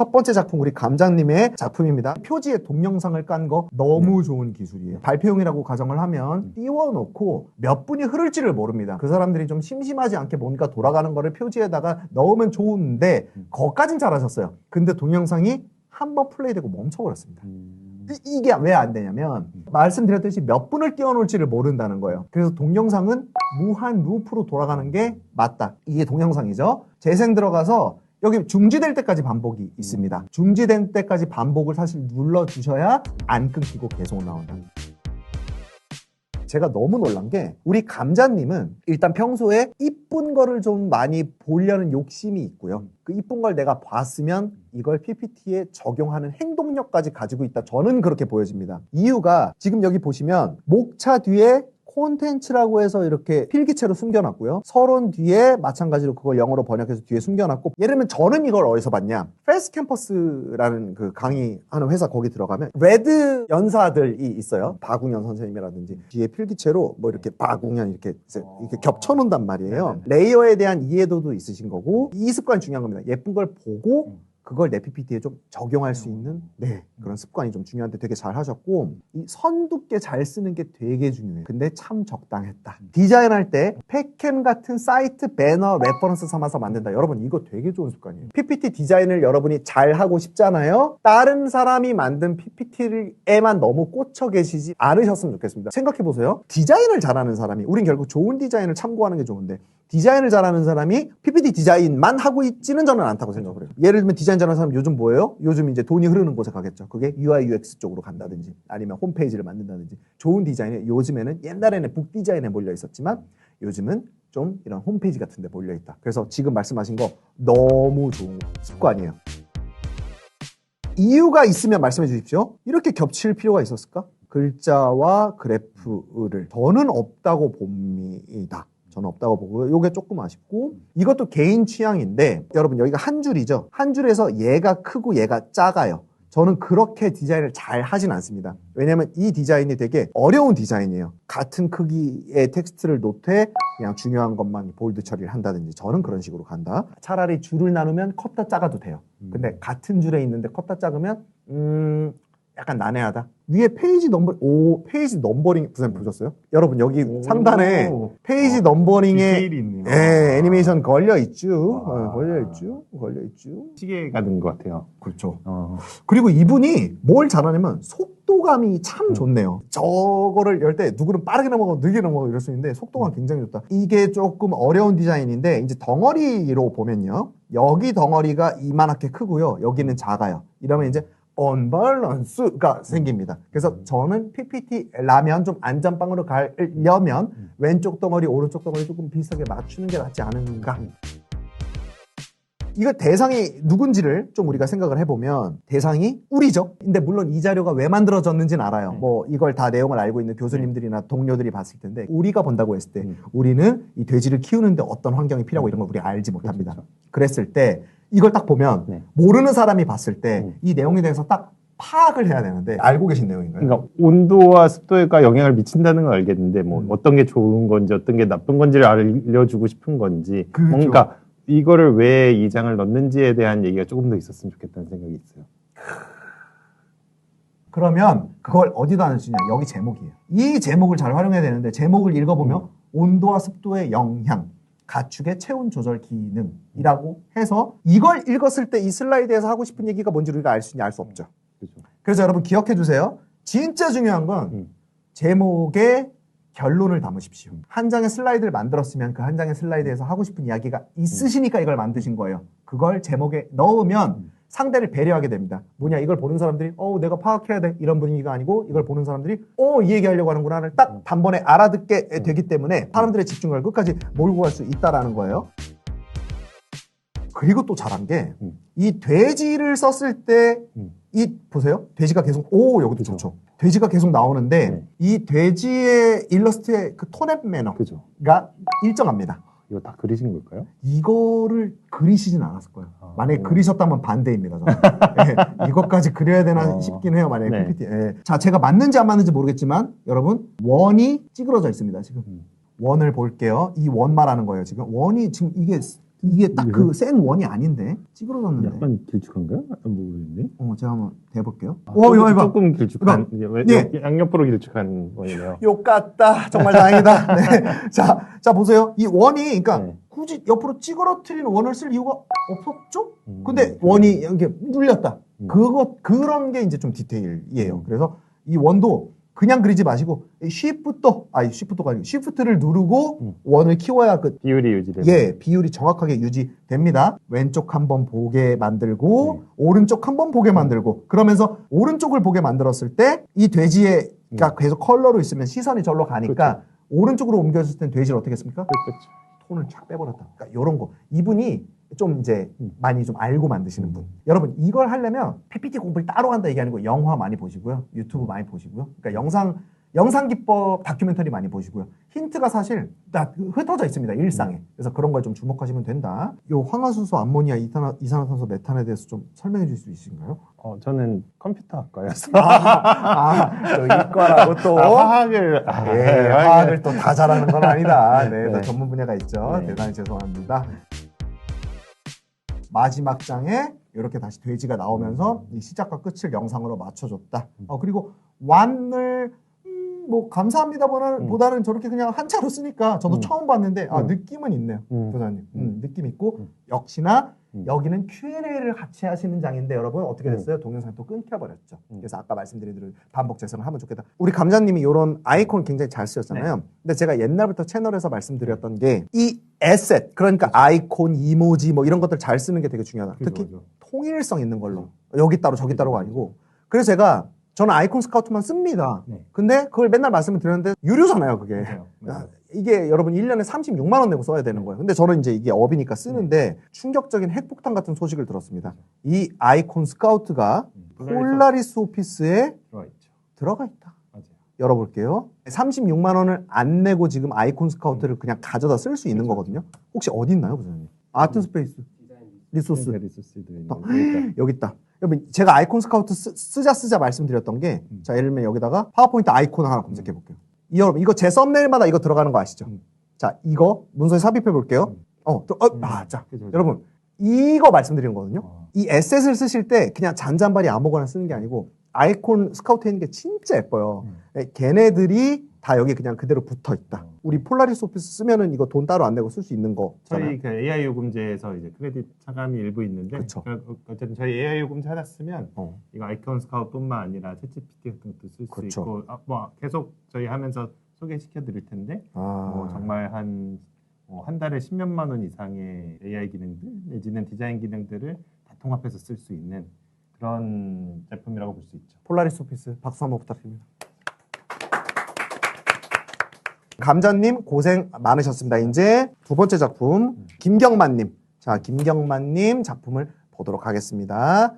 첫 번째 작품 우리 감장님의 작품입니다. 표지에 동영상을 깐 거 너무 좋은 기술이에요. 발표용이라고 가정을 하면 띄워놓고 몇 분이 흐를지를 모릅니다. 그 사람들이 좀 심심하지 않게 뭔가 돌아가는 거를 표지에다가 넣으면 좋은데 거까진 잘하셨어요. 근데 동영상이 한 번 플레이되고 멈춰버렸습니다. 이- 이게 왜 안 되냐면 말씀드렸듯이 몇 분을 띄워놓을지를 모른다는 거예요. 그래서 동영상은 무한 루프로 돌아가는 게 맞다. 이게 동영상이죠. 재생 들어가서 여기 중지될 때까지 반복이 있습니다. 중지된 때까지 반복을 사실 눌러주셔야 안 끊기고 계속 나온다. 제가 너무 놀란 게 우리 감자님은 일단 평소에 이쁜 거를 좀 많이 보려는 욕심이 있고요. 그 이쁜 걸 내가 봤으면 이걸 PPT에 적용하는 행동력까지 가지고 있다. 저는 그렇게 보여집니다. 이유가 지금 여기 보시면 목차 뒤에 콘텐츠라고 해서 이렇게 필기체로 숨겨놨고요. 서론 뒤에 마찬가지로 그걸 영어로 번역해서 뒤에 숨겨놨고 예를 들면 저는 이걸 어디서 봤냐? 패스 캠퍼스라는 그 강의하는 회사 거기 들어가면 레드 연사들이 있어요. 바궁현 선생님이라든지 뒤에 필기체로 뭐 이렇게 바궁현 이렇게 이렇게 겹쳐놓는단 말이에요. 레이어에 대한 이해도도 있으신 거고 이 습관이 중요한 겁니다. 예쁜 걸 보고 그걸 내 PPT에 좀 적용할 수 있는 네, 그런 습관이 좀 중요한데 되게 잘 하셨고 이 선 두께 잘 쓰는 게 되게 중요해요. 근데 참 적당했다. 디자인할 때 팩캠 같은 사이트 배너 레퍼런스 삼아서 만든다. 여러분 이거 되게 좋은 습관이에요. PPT 디자인을 여러분이 잘 하고 싶잖아요. 다른 사람이 만든 PPT에만 너무 꽂혀 계시지 않으셨으면 좋겠습니다. 생각해 보세요. 디자인을 잘하는 사람이 우린 결국 좋은 디자인을 참고하는 게 좋은데 디자인을 잘하는 사람이 PPT 디자인만 하고 있지는 저는 않다고 생각을 해요. 예를 들면 디자인 잘하는 사람 요즘 뭐예요? 요즘 이제 돈이 흐르는 곳에 가겠죠. 그게 UI UX 쪽으로 간다든지 아니면 홈페이지를 만든다든지 좋은 디자인에 요즘에는 옛날에는 북 디자인에 몰려 있었지만 요즘은 좀 이런 홈페이지 같은 데 몰려 있다. 그래서 지금 말씀하신 거 너무 좋은 습관이에요. 이유가 있으면 말씀해 주십시오. 이렇게 겹칠 필요가 있었을까? 글자와 그래프를 저는 없다고 봅니다. 저는 없다고 보고요. 요게 조금 아쉽고 이것도 개인 취향인데 여러분 여기가 한 줄이죠. 한 줄에서 얘가 크고 얘가 작아요. 저는 그렇게 디자인을 잘 하진 않습니다. 왜냐하면 이 디자인이 되게 어려운 디자인이에요. 같은 크기의 텍스트를 놓되 그냥 중요한 것만 볼드 처리를 한다든지 저는 그런 식으로 간다. 차라리 줄을 나누면 컸다 작아도 돼요. 근데 같은 줄에 있는데 컸다 작으면 음 약간 난해하다. 위에 페이지 넘버 오 페이지 넘버링 부산 보셨어요? 여러분 여기 상단에 페이지 넘버링에 디테일이 있네요. 예, 애니메이션 걸려 있죠. 와. 어, 걸려 있죠. 걸려 있죠. 시계가 된 것 같아요. 그렇죠. 어. 그리고 이분이 뭘 잘하냐면 속도감이 음. 참 좋네요. 저거를 열 때 누구는 빠르게 넘어가고 느리게 넘어가고 이럴 수 있는데 음. 속도감 굉장히 좋다. 이게 조금 어려운 디자인인데 이제 덩어리로 보면요. 여기 덩어리가 이만하게 크고요. 여기는 작아요. 이러면 이제 언밸런스가 생깁니다. 그래서 저는 PPT라면 좀 안전빵으로 가려면 음. 왼쪽 덩어리, 오른쪽 덩어리 조금 비슷하게 맞추는 게 낫지 않은가. 이거 대상이 누군지를 좀 우리가 생각을 해보면 대상이 우리죠. 근데 물론 이 자료가 왜 만들어졌는지는 알아요. 네. 뭐 이걸 다 내용을 알고 있는 교수님들이나 동료들이 봤을 텐데 우리가 본다고 했을 때 음. 우리는 이 돼지를 키우는데 어떤 환경이 필요하고 이런 걸 우리가 알지 못합니다. 그렇죠. 그랬을 때 이걸 딱 보면 네. 모르는 사람이 봤을 때 음. 이 내용에 대해서 딱 파악을 해야 되는데 알고 계신 내용인가요? 그러니까 온도와 습도가 영향을 미친다는 걸 알겠는데 뭐 음. 어떤 게 좋은 건지 어떤 게 나쁜 건지를 알려주고 싶은 건지 그죠. 뭔가 이거를 왜 이 장을 넣는지에 대한 얘기가 조금 더 있었으면 좋겠다는 생각이 있어요. 그러면 그걸 어디다 넣으시냐? 여기 제목이에요. 이 제목을 잘 활용해야 되는데 제목을 읽어보면 온도와 습도의 영향, 가축의 체온 조절 기능이라고 해서 이걸 읽었을 때 이 슬라이드에서 하고 싶은 얘기가 뭔지 우리가 알 수 있냐 알 수 없죠. 그렇죠. 그래서 여러분 기억해 주세요. 진짜 중요한 건 음. 제목에 결론을 담으십시오. 한 장의 슬라이드를 만들었으면 그 한 장의 슬라이드에서 하고 싶은 이야기가 있으시니까 이걸 만드신 거예요. 그걸 제목에 넣으면 음. 상대를 배려하게 됩니다. 뭐냐 이걸 보는 사람들이 어 내가 파악해야 돼 이런 분위기가 아니고 이걸 보는 사람들이 어 이 얘기하려고 하는구나를 딱 단번에 알아듣게 되기 때문에 사람들의 집중을 끝까지 몰고 갈 수 있다라는 거예요. 그리고 또 잘한 게 음. 이 돼지를 썼을 때 음. 이 보세요. 돼지가 계속 오 여기도 그죠. 좋죠. 돼지가 계속 나오는데 네. 이 돼지의 일러스트의 그 톤앱 매너가 그죠. 일정합니다. 이거 다 그리신 걸까요? 이거를 그리시진 않았을 거예요. 아. 만약에 그리셨다면 반대입니다. 저는. 예, 이것까지 그려야 되나 어. 싶긴 해요. 만약에 네. PPT. 예. 자, 제가 맞는지 안 맞는지 모르겠지만 여러분 원이 찌그러져 있습니다. 지금 음. 원을 볼게요. 이 원 말하는 거예요. 지금 원이 지금 이게 이게 딱 그 센 원이 아닌데 찌그러 졌는데. 약간 길쭉한가요? 안 모르겠네. 어, 제가 한번 대볼게요. 아, 와, 이거 해봐. 조금 길쭉한, 예. 양옆으로 길쭉한 원이네요. 욕 같다. 정말 다행이다. 네. 자, 자 보세요. 이 원이 그러니까 네. 굳이 옆으로 찌그러뜨리는 원을 쓸 이유가 없었죠? 음. 근데 원이 이렇게 물렸다. 음. 그거 그런 게 이제 좀 디테일이에요. 음. 그래서 이 원도 그냥 그리지 마시고 쉬프트 아니 쉬프트가 아니고 쉬프트를 누르고 음. 원을 키워야 그 비율이 유지되는. 예, 비율이 정확하게 유지됩니다. 왼쪽 한번 보게 만들고 네. 오른쪽 한번 보게 만들고 그러면서 오른쪽을 보게 만들었을 때 이 돼지가 음. 계속 컬러로 있으면 시선이 절로 가니까 오른쪽으로 옮겨졌을 땐 돼지를 어떻게 했습니까? 그렇죠. 톤을 착 빼버렸다. 그러니까 이런 거 이분이 좀 이제 음. 많이 좀 알고 만드시는 분. 여러분 이걸 하려면 PPT 공부를 따로 한다 얘기 아니고 영화 많이 보시고요, 유튜브 많이 보시고요. 그러니까 영상 영상 기법 다큐멘터리 많이 보시고요. 힌트가 사실 다 흩어져 있습니다 일상에. 그래서 그런 걸 좀 주목하시면 된다. 요 황화수소, 암모니아, 이산화, 이산화탄소, 메탄에 대해서 좀 설명해 줄수 있으신가요? 어, 저는 컴퓨터 학과여서. 아, 또 이과라고 또. 아, 화학을. 아, 예, 화학을 또 다 잘하는 건 아니다. 네, 또 네. 전문 분야가 있죠. 네. 대단히 죄송합니다. 마지막 장에 이렇게 다시 돼지가 나오면서 이 시작과 끝을 영상으로 맞춰줬다. 어, 그리고 완을 음, 뭐 감사합니다 보다는, 음. 보다는 저렇게 그냥 한자로 쓰니까 저도 음. 처음 봤는데 아 음. 느낌은 있네요. 음. 부사님. 음, 음. 느낌 있고 음. 역시나 음. 여기는 Q&A를 같이 하시는 장인데 여러분 어떻게 음. 됐어요? 동영상 또 끊겨버렸죠. 음. 그래서 아까 말씀드린 대로 반복 재생을 하면 좋겠다. 우리 감자님이 이런 아이콘 굉장히 잘 쓰셨잖아요. 네. 근데 제가 옛날부터 채널에서 말씀드렸던 게 이 에셋 그러니까 아이콘, 이모지 뭐 이런 것들 잘 쓰는 게 되게 중요하다. 특히 그죠. 통일성 있는 걸로 여기 따로 저기 따로가 아니고 그래서 제가 저는 아이콘 스카우트만 씁니다. 네. 근데 그걸 맨날 말씀을 드렸는데 유료잖아요, 그게. 맞아요. 아, 맞아요. 이게 여러분 1년에 36만 원 내고 써야 되는 거예요. 근데 저는 이제 이게 업이니까 쓰는데 충격적인 핵폭탄 같은 소식을 들었습니다. 이 아이콘 스카우트가 음, 폴라리스 오피스에 들어와 있죠. 들어가 있다. 열어볼게요. 36만 원을 안 내고 지금 아이콘 스카우트를 그냥 가져다 쓸 수 있는 거거든요. 혹시 어디 있나요, 부장님? 아트 스페이스, 리소스. 거니까. 여기 있다. 여러분 제가 아이콘 스카우트 쓰, 자 쓰자 말씀드렸던 게, 음. 자 예를 들면 여기다가 파워포인트 아이콘 하나 검색해 볼게요. 이 여러분 이거 제 썸네일마다 이거 들어가는 거 아시죠? 음. 자 이거 문서에 삽입해 볼게요. 음. 어, 또, 어, 음. 아, 자. 여러분 이거 말씀드리는 거거든요. 어. 이 에셋을 쓰실 때 그냥 잔잔바리 아무거나 쓰는 게 아니고 아이콘 스카우트에 있는 게 진짜 예뻐요. 음. 예, 걔네들이 다 여기 그냥 그대로 붙어 있다. 어. 우리 폴라리스 오피스 쓰면은 이거 돈 따로 안 내고 쓸 수 있는 거잖아요. 저희 그 AI 요금제에서 이제 크레딧 차감이 일부 있는데 그쵸. 그- 어쨌든 저희 AI 요금제 하나 쓰면 어. 이거 아이콘 스카우트뿐만 아니라 챗GPT 같은 것도 쓸 수. 있고 아, 뭐 계속 저희 하면서 소개시켜 드릴 텐데 아, 뭐 정말 한, 어, 한 달에 10몇만 원 이상의 AI 기능들 내지는 디자인 기능들을 다 통합해서 쓸 수 있는 그런 제품이라고 볼 수 있죠. 폴라리스 오피스 박수 한번 부탁드립니다. 감자님 고생 많으셨습니다. 이제 두 번째 작품 김경만님. 자 김경만님 작품을 보도록 하겠습니다.